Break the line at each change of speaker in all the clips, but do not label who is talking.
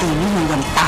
ตีไม่มีวันตาย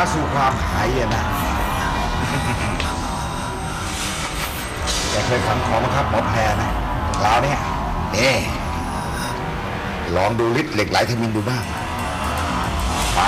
า
สู่ความหายนะแกเคยขังของมาครับหมอแพรนะคราวเนี้ยนี่ลองดูฤทธิ์เหล็กไหลทมินดูบ้าง ไป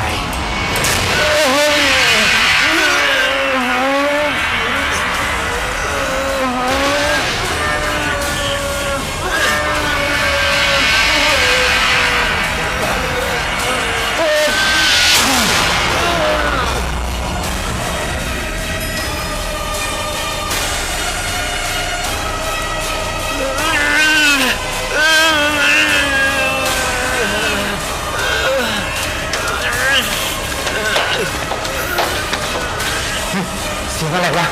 เสียงอะวะ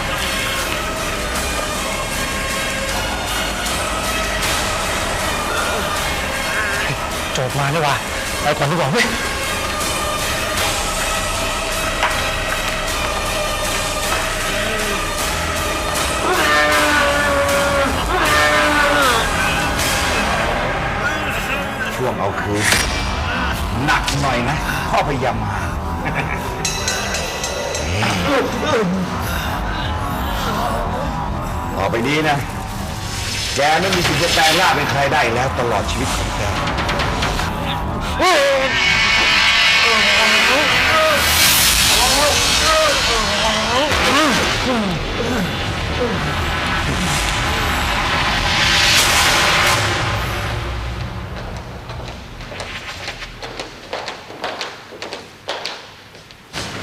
โจทย์มานี่ว่าไปก่อนดีกว่าเว้ย
ช่วงเอาคืนหนักหน่อยนะข้อพยายามมาต่อ ไปนี้นะ แกไม่มีสิทธิ์จะแปลงร่างเป็นใครได้อีกแล้วตลอดชีวิตของแก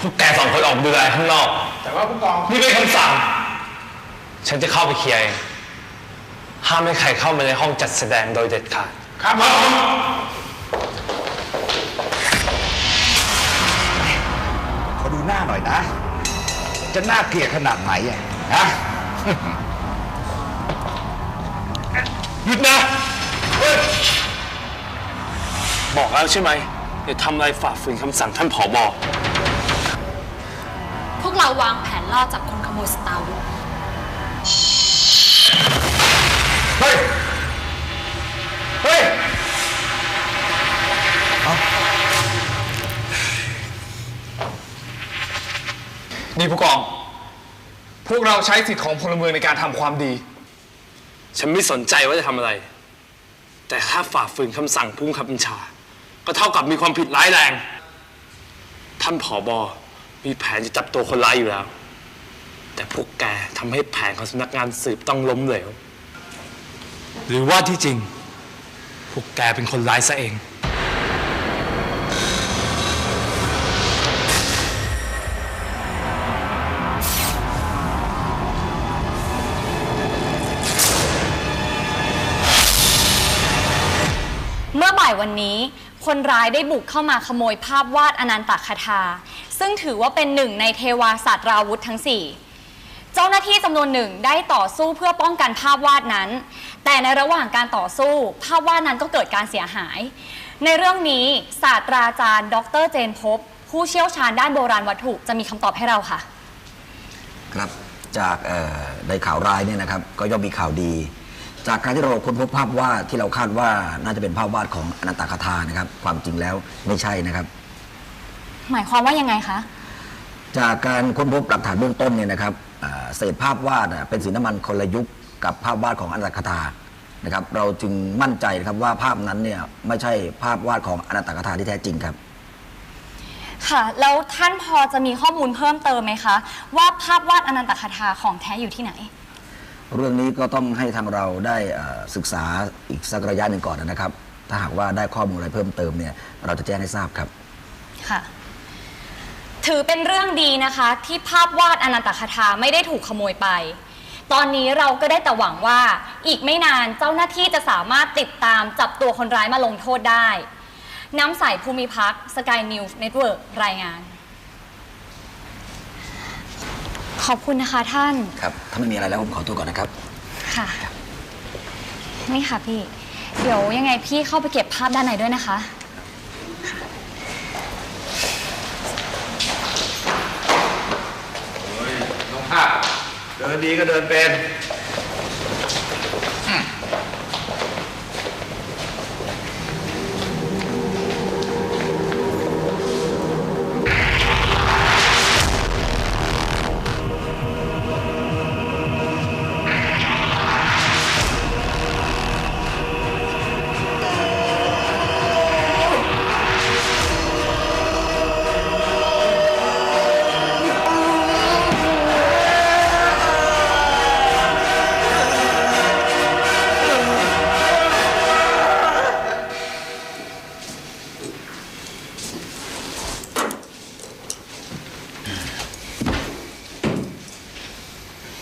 พวกแกสองคนออกดูแลข้างนอก
แต่ว่าผู้กอง
นี่เป็นคำสั่ง ฉันจะเข้าไปเคลียร์เองห้ามให้ใครเข้ามาในห้องจัดแสดงโดยเด็ดขาด
ครับผม
ขอดูหน้าหน่อยนะ จะน่าเกลียดขนาดไหนอะฮะ
หยุดนะ บอกแล้วใช่ไหมอย่าทำอะไรฝ่าฝืนคำสั่งท่านผอบอ
พวกเราวางแผนล่อจับคนขโมยสตาร์วุธ
ผู้กอง พวกเราใช้สิทธิ์ของพลเมืองในการทำความดี
ฉันไม่สนใจว่าจะทำอะไร แต่ถ้าฝ่าฝืนคำสั่งพุ่งคับบัญชา ก็เท่ากับมีความผิดร้ายแรง ท่านผอบอมีแผนจะจับตัวคนร้ายอยู่แล้ว แต่พวกแกทำให้แผนของสำนักงานสืบต้องล้มเหลว หรือว่าที่จริง พวกแกเป็นคนร้ายซะเอง
บ่ายวันนี้ คนร้ายได้บุกเข้ามาขโมยภาพวาดอนันตคาถาซึ่งถือว่าเป็นหนึ่งในเทวาศาสตราวุธทั้ง 4 เจ้าหน้าที่จำนวนหนึ่งได้ต่อสู้เพื่อป้องกันภาพวาดนั้น แต่ในระหว่างการต่อสู้ ภาพวาดนั้นก็เกิดการเสียหาย ในเรื่องนี้ศาสตราจารย์ ดรเจนพบ ผู้เชี่ยวชาญด้านโบราณวัตถุจะมีคำตอบให้เราค่ะ
ครับจากในข่าวร้ายเนี่ยนะครับก็ย่อมมีข่าวดี จากการที่เราค้นพบภาพวาดที่เราคาดว่าน่าจะเป็นภาพวาดของอนันตคาถานะครับ ความจริงแล้วไม่ใช่นะครับ
หมายความว่ายังไงคะ
จากการค้นพบหลักฐานเบื้องต้นเนี่ยนะครับเอ่อเศษภาพวาดอะเป็นสีน้ำมันคนละยุคกับภาพวาดของอนันตคาถานะครับ เราจึงมั่นใจนะครับว่าภาพนั้นเนี่ยไม่ใช่ภาพวาดของอนันตคาถาที่แท้จริงครับ
ค่ะ แล้วท่านพอจะมีข้อมูลเพิ่มเติมไหมคะ ว่าภาพวาดอนันตคาถาของแท้อยู่ที่ไหน
เรื่องนี้ก็ต้องให้ทางเราได้ศึกษาอีกสักระยะหนึ่งก่อนนะครับ ถ้าหากว่าได้ข้อมูลอะไรเพิ่มเติมเนี่ยเราจะแจ้งให้ทราบครับ
ค่ะถือเป็นเรื่องดีนะคะที่ภาพวาดอนันตคาถาไม่ได้ถูกขโมยไป ตอนนี้เราก็ได้แต่หวังว่าอีกไม่นานเจ้าหน้าที่จะสามารถติดตามจับตัวคนร้ายมาลงโทษได้ น้ำใสภูมิพักสกายนิวส์เน็ตเวิร์รายงาน ขอบคุณนะคะท่าน
ครับ ถ้าไม่มีอะไรแล้วผมขอตัวก่อนนะครับ
ค่ะ นี่ค่ะพี่ เดี๋ยวยังไงพี่เข้าไปเก็บภาพด้านในด้วยนะคะ
น้องภาพเดินดีก็เดินเป็น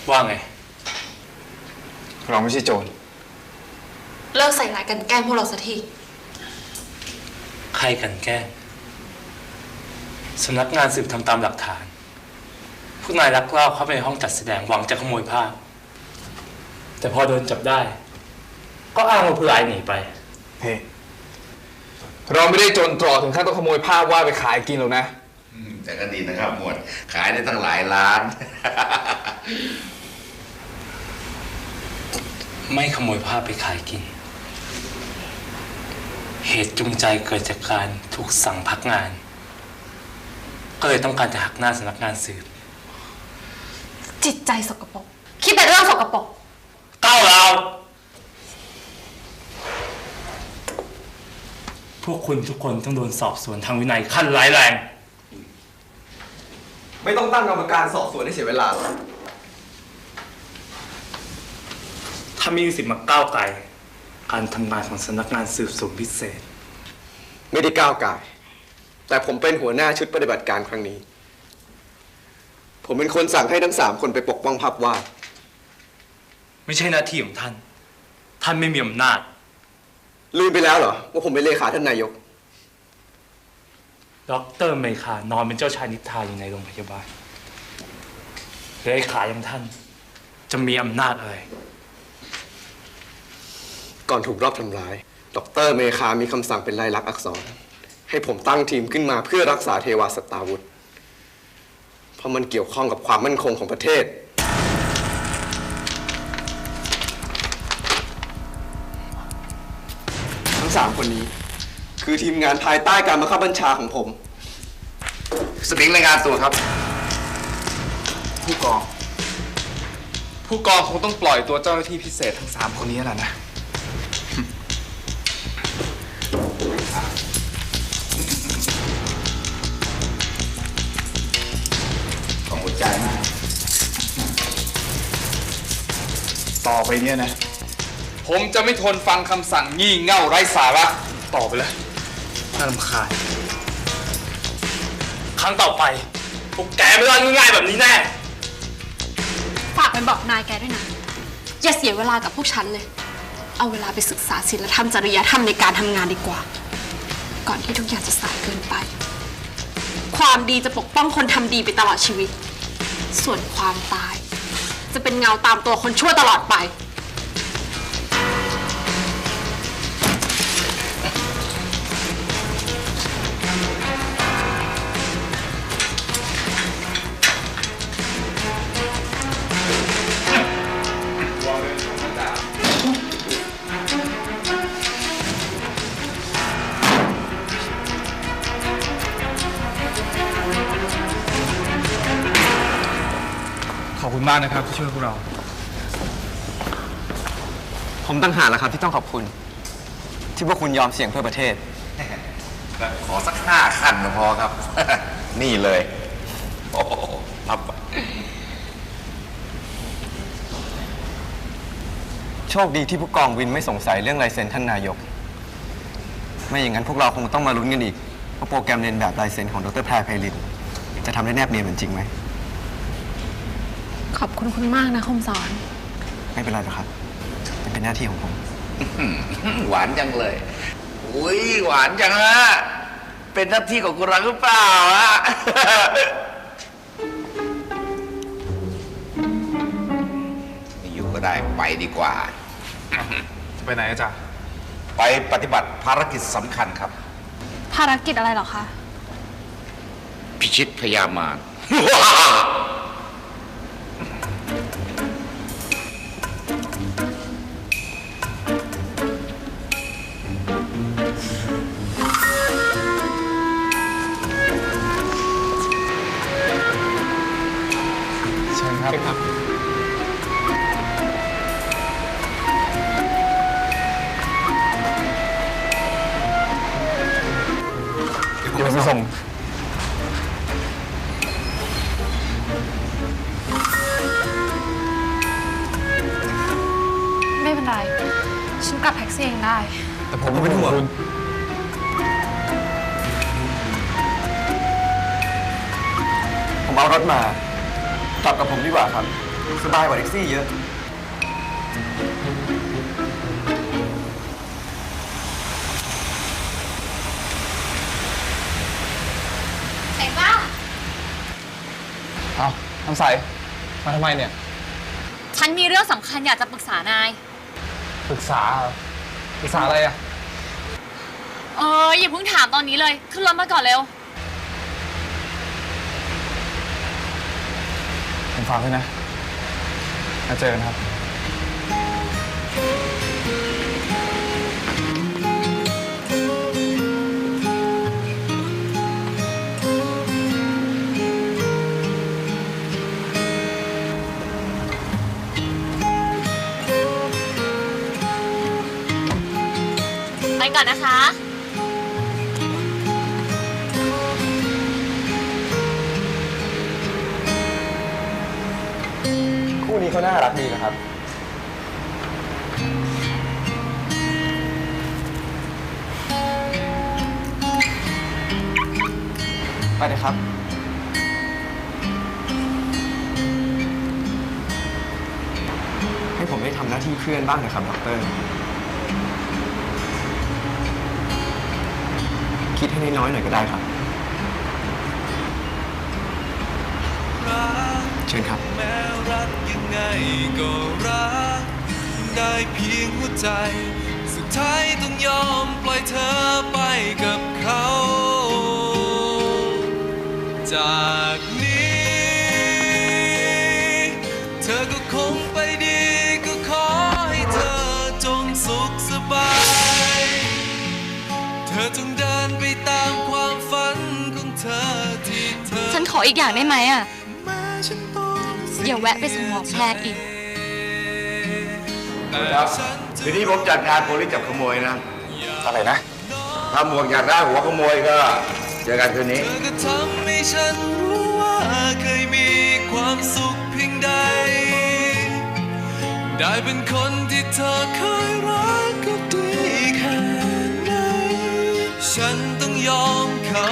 ว่าไง
เราไม่ใช่โจร
เลิกใส่ร้ายกันแกล้งพวกเราสักที
ใครกันแกล้งสำนักงานสืบทำตามหลักฐาน พวกนายลักลอบเข้าไปในห้องจัดแสดงหวังจะขโมยภาพ แต่พอโดนจับได้ ก็อ้างว่าผู้ร้ายหนีไป
เฮ้ เราไม่ได้จนตรอกถึงขั้นต้องขโมยภาพวาดไปขายกินหรอกนะ
อืมแต่ก็ดีนะครับ หมวด ขายได้ตั้งหลายล้าน
ไม่ขโมยภาพไปขายกิน เหตุจูงใจเกิดจากการถูกสั่งพักงาน ก็เลยต้องการจะหักหน้าสำนักงานสืบ
จิตใจสกปรกคิดแต่เรื่องสกปรก
ก้าวเราวพวกคุณทุกคนต้องโดนสอบสวนทางวินัยขั้นร้ายแรง
ไม่ต้องตั้งกรรมการสอบสวนให้เสียเวลาหรอก
ถ้ามีสิทธิ์มาก้าวไก่การทำงานของสำนักงานสืบสวนพิเศษ
ไม่ได้ก้าวไก่าย แต่ผมเป็นหัวหน้าชุดปฏิบัติการครั้งนี้ ผมเป็นคนสั่งให้ทั้งสามคนไปปกป้องภาพวาด
ไม่ใช่หน้าที่ของท่าน ท่านไม่มีอำนาจ
ลืมไปแล้วเหรอ ว่าผมเป็นเลขาท่านนายก
ด็อกเตอร์เมคานอนเป็นเจ้าชายนิทราอยู่ในโรงพยาบาลเลขาอย่างท่าน จะมีอำนาจอะไร
ก่อนถูกรอบทำร้าย ดรเมคามีคำสั่งเป็นลายลักษณ์อักษร ให้ผมตั้งทีมขึ้นมาเพื่อรักษาเทวาสตาวุธ เพราะมันเกี่ยวข้องกับความมั่นคงของประเทศ ทั้งสามคนนี้ คือทีมงานภายใต้การบังคับบัญชาของผม
สมิงรายงานตัวครับ
ผู้กอง ผู้กองคงต้องปล่อยตัวเจ้าหน้าที่พิเศษทั้งสามคนนี้แหละนะ ต่อไปเนี่ยนะ ผมจะไม่ทนฟังคำสั่งงี่เง่าไร้สาระต่อไปเลยน่ารำคาญ
ครั้งต่อไปพวกแกไม่รอดง่ายๆแบบนี้แน่
ฝากไปบอกนายแกด้วยนะ อย่าเสียเวลากับพวกฉันเลย เอาเวลาไปศึกษาศีลธรรมจริยธรรมในการทำงานดีกว่า ก่อนที่ทุกอย่างจะสายเกินไป ความดีจะปกป้องคนทำดีไปตลอดชีวิต ส่วนความตาย จะเป็นเงาตามตัวคนชั่วตลอดไปา
กนะครับที่ช่วยพวกเรา
ผมตั้งหากแล้วครับที่ต้องขอบคุณ ที่พวกคุณยอมเสี่ยงเพื่อประเทศ
ขอสักห้าขั้นก็พอครับ นี่เลยโอ้โหรับ
โชคดีที่ผู้กองวินไม่สงสัยเรื่องลายเซ็นท่านนายก ไม่อย่างนั้นพวกเราคงต้องมาลุ้นกันอีกว่าโปรแกรมเรียนแบบลายเซ็นของดรแพรไพลินจะทำได้แนบเนียนเหมือนจริงไหม
ขอบคุณคุณมากนะคมสอน
คไม่เป็นไรหรอกครับมันเป็นหน้าที่ของผม
หวานจังเลย อุ้ยหวานจังฮะ เป็นหน้าที่ของคุณรักหรือเปล่าฮะ ไม่อยู่ก็ได้ไปดีกว่า
ไปไหนอะจ๊ะ
ไปปฏิบัติภารกิจสำคัญครับ
ภารกิจอะไรเหรอคะ
พิชิตพยามาร
เชิญครับ เดี๋ยวไปส่ง
ไม่เป็นไร ฉันกลับแท็กซี่เองได้
แต่ผมก็เป็นห่วงคุณ
ผมเอารถมากลับกับผมดีกว่าครับ สบายกว่าแท็กซี่เยอะ
ไอ้บ้า
เอาน้ำใสมาทำไมเนี่ย
ฉันมีเรื่องสำคัญอยากจะปรึกษานาย
ปรึกษาเหรอปรึกษาอะไรอะ
เอออย่าเพิ่งถามตอนนี้เลย ขึ้นรถมาก่อนเร็ว
ผมฝากด้วยนะมาเจอกันครับ
ไปก่อนนะคะ
เขาน่ารักดีนะครับ ไปเลยครับ ให้ผมได้ทำหน้าที่เพื่อนบ้างนะครับดอกเตอร์คิดให้น้อยๆหน่อยก็ได้ครับ เชิญครับ
ไงก็รัก ได้เพียงหัวใจ สุดท้ายต้องยอมปล่อยเธอไปกับเขา จากนี้ เธอก็คงไปดีก็ขอให้เธอจงสุขสบาย เธอจงเดินไปตามความฝันของเธอที่เธอ
ฉันขออีกอย่างได้ไหมอะ
แม้ฉันต้องเสี
อย่าแวะไปส่งหมอแพทย์อีก
ครับทีนี้ผมจัดงานโพลิสจับขโมยนะ
อะไรนะ
ถ้าหมวกอยากได้หัวขโมยก็ เจอกันคืนนี้
เธอก็ทำให้ฉันรู้ว่าเคยมีความสุขเพียงใด ได้เป็นคนที่เธอเคยรักก็ดีแค่ไหนฉันต้องยอมเขา